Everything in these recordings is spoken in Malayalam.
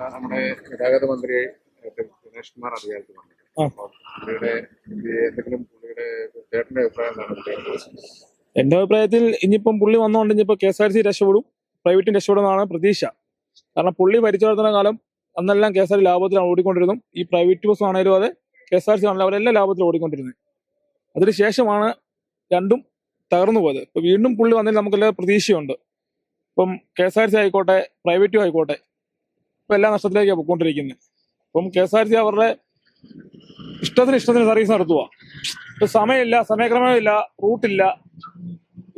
നമ്മുടെ ഗതാഗത മന്ത്രി ദിനേഷ് കുമാർ അധികാരത്തിൽ പുള്ളിയുടെ എന്തെങ്കിലും പുള്ളിയുടെ ചേട്ടന്റെ അഭിപ്രായം എന്താണ്? പുള്ളിയുടെ? എന്റെ അഭിപ്രായത്തിൽ ഇനിയിപ്പം പുള്ളി വന്നുകൊണ്ട് ഇനിയിപ്പോ കെ എസ് ആർ സി രക്ഷപ്പെടും പ്രൈവറ്റും രക്ഷപ്പെടുമെന്നാണ് പ്രതീക്ഷ. കാരണം പുള്ളി ഭരിച്ചുവർത്തന കാലം അന്നെല്ലാം കെ എസ് ആർ ലാഭത്തിലാണ് ഓടിക്കൊണ്ടിരുന്നു ഈ പ്രൈവറ്റ് ബസ് ആണേലും അതെ കെ എസ് ആർ സി ആണെങ്കിലും അവരെല്ലാം ലാഭത്തിൽ ഓടിക്കൊണ്ടിരുന്നത്. അതിനുശേഷമാണ് രണ്ടും തകർന്നു പോയത്. ഇപ്പൊ വീണ്ടും പുള്ളി വന്നതിൽ നമുക്കെല്ലാം പ്രതീക്ഷയുണ്ട്. ഇപ്പം കെ എസ് ആർ സി ആയിക്കോട്ടെ പ്രൈവറ്റും ആയിക്കോട്ടെ ഇപ്പൊ എല്ലാം നഷ്ടത്തിലേക്കാണ് പോയിക്കൊണ്ടിരിക്കുന്നത് ഇപ്പം കെ എസ് ആർ സി അവരുടെ ഇഷ്ടത്തിന് ഇഷ്ടത്തിന് സർവീസ് നടത്തുക ഇപ്പൊ സമയമില്ല സമയക്രമമില്ല റൂട്ടില്ല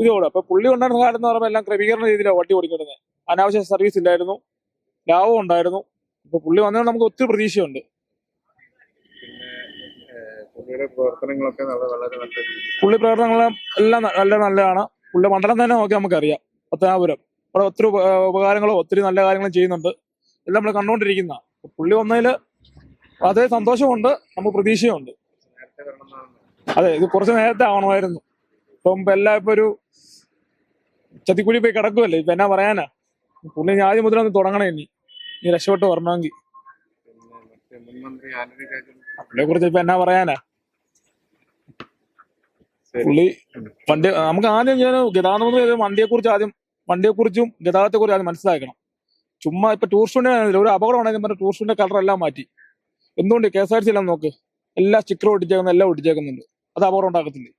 ഇതോടെ അപ്പൊ പുള്ളി ഉണ്ടായിരുന്ന കാലം എന്ന് പറയുമ്പോൾ എല്ലാം ക്രമീകരണ രീതിയിലാണ് വണ്ടി ഓടിക്കൊണ്ടിരുന്നത് അനാവശ്യ സർവീസ് ഇല്ലായിരുന്നു ലാഭം ഉണ്ടായിരുന്നു. ഇപ്പൊ പുള്ളി വന്നതുകൊണ്ട് നമുക്ക് ഒത്തിരി പ്രതീക്ഷയുണ്ട്. പുള്ളിയുടെ പ്രവർത്തനങ്ങളൊക്കെ വളരെ നല്ല പുള്ളി പ്രവർത്തനങ്ങൾ എല്ലാം നല്ല നല്ലതാണ്. പുള്ളി മണ്ഡലം തന്നെ നോക്കി നമുക്കറിയാം. പത്തനാപുരം. അവിടെ ഒത്തിരി ഉപകാരങ്ങളും ഒത്തിരി നല്ല കാര്യങ്ങളും ചെയ്യുന്നുണ്ട്. എല്ലാം നമ്മൾ കണ്ടുകൊണ്ടിരിക്കുന്ന പുള്ളി വന്നതിൽ അതേ സന്തോഷമുണ്ട് നമുക്ക് പ്രതീക്ഷയുണ്ട് അതെ ഇത് കുറച്ച് നേരത്തെ ആവണമായിരുന്നു. ഇപ്പം ഇപ്പൊ എല്ലാം ഇപ്പൊ ഒരു ചതിക്കുഴി പോയി കിടക്കുമല്ലേ ഇപ്പൊ എന്നാ പറയാനാ? പുള്ളി ഞാൻ ആദ്യം മുതൽ ഒന്ന് തുടങ്ങണേ ഇനി. നീ രക്ഷപ്പെട്ട് വരണമെങ്കിൽ. പുള്ളിയെ കുറിച്ച് ഇപ്പൊ എന്നാ പറയാനാ. പുള്ളി വണ്ടി നമുക്ക് ആദ്യം ഞാൻ ഗതാഗതം വണ്ടിയെ കുറിച്ച് ആദ്യം വണ്ടിയെ കുറിച്ചും ഗതാഗതത്തെ കുറിച്ച് ആദ്യം മനസ്സിലാക്കണം. ചുമ്മാ ഇപ്പൊ ടൂറിസ്റ്റിന്റെ ഒരു അപകടം ഉണ്ടെങ്കിൽ പറഞ്ഞ ടൂറിസ്റ്റിന്റെ കളർ എല്ലാം മാറ്റി. എന്തുകൊണ്ട് കെ എസ് ആർ സി എല്ലാം നോക്ക്? എല്ലാ സ്റ്റിക്കറും ഒട്ടിച്ചേക്കുന്ന എല്ലാം ഒട്ടിച്ചേക്കുന്നുണ്ട്. അത് അപകടം ഉണ്ടാക്കത്തില്ലേ?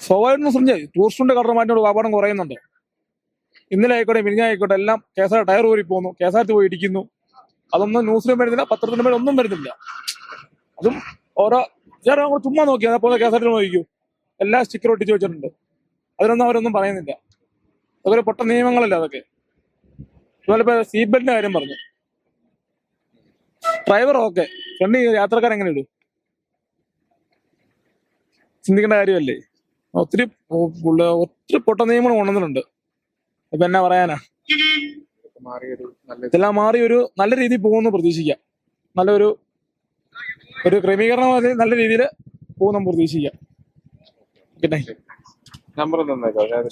സ്വാഭാവികം പറഞ്ഞാൽ ടൂറിസ്റ്റിന്റെ കളർ മാറ്റി അപകടം കുറയുന്നുണ്ട്. ഇന്നലെ ആയിക്കോട്ടെ മിനിഞ്ഞായിക്കോട്ടെ എല്ലാം കെ എസ് ആർ ടയർ ഊരി പോകുന്നു കെ എസ് ആർ ടി പോയി ഇടിക്കുന്നു. അതൊന്നും ന്യൂസിലും വരുന്നില്ല പത്രത്തിന്റെ മേലെ ഒന്നും വരുന്നില്ല. അതും ഓരോ ചേട്ടാ ചുമ്മാ നോക്കിയാൽ പോലെ കെ എസ് ആർ ടി നോക്കിക്കൂ. എല്ലാ സ്റ്റിക്കർ ഒട്ടിച്ച് വെച്ചിട്ടുണ്ട്. അതിനൊന്നും അവരൊന്നും പറയുന്നില്ല. അതുപോലെ പൊട്ട നിയമങ്ങളല്ല അതൊക്കെ? അതുപോലെ സീറ്റ് ബെൽറ്റിന്റെ കാര്യം പറഞ്ഞു. ഡ്രൈവർ ഓക്കെ ഫ്രണ്ട് യാത്രക്കാർ എങ്ങനെ ഇടും? ചിന്തിക്കേണ്ട കാര്യമല്ലേ? ഒത്തിരി ഒത്തിരി പൊട്ട നിയമങ്ങൾ കൊണ്ടുവന്നിട്ടുണ്ട്. ഇപ്പൊ എന്നാ പറയാനാ? ഇതെല്ലാം മാറി ഒരു നല്ല രീതിയിൽ പോകുമെന്ന് പ്രതീക്ഷിക്കാം. നല്ലൊരു ഒരു ക്രമീകരണം അതിൽ നല്ല രീതിയിൽ പോകുന്നു പ്രതീക്ഷിക്കാം. ഓക്കെ നമ്പർ തന്നേക്കാം?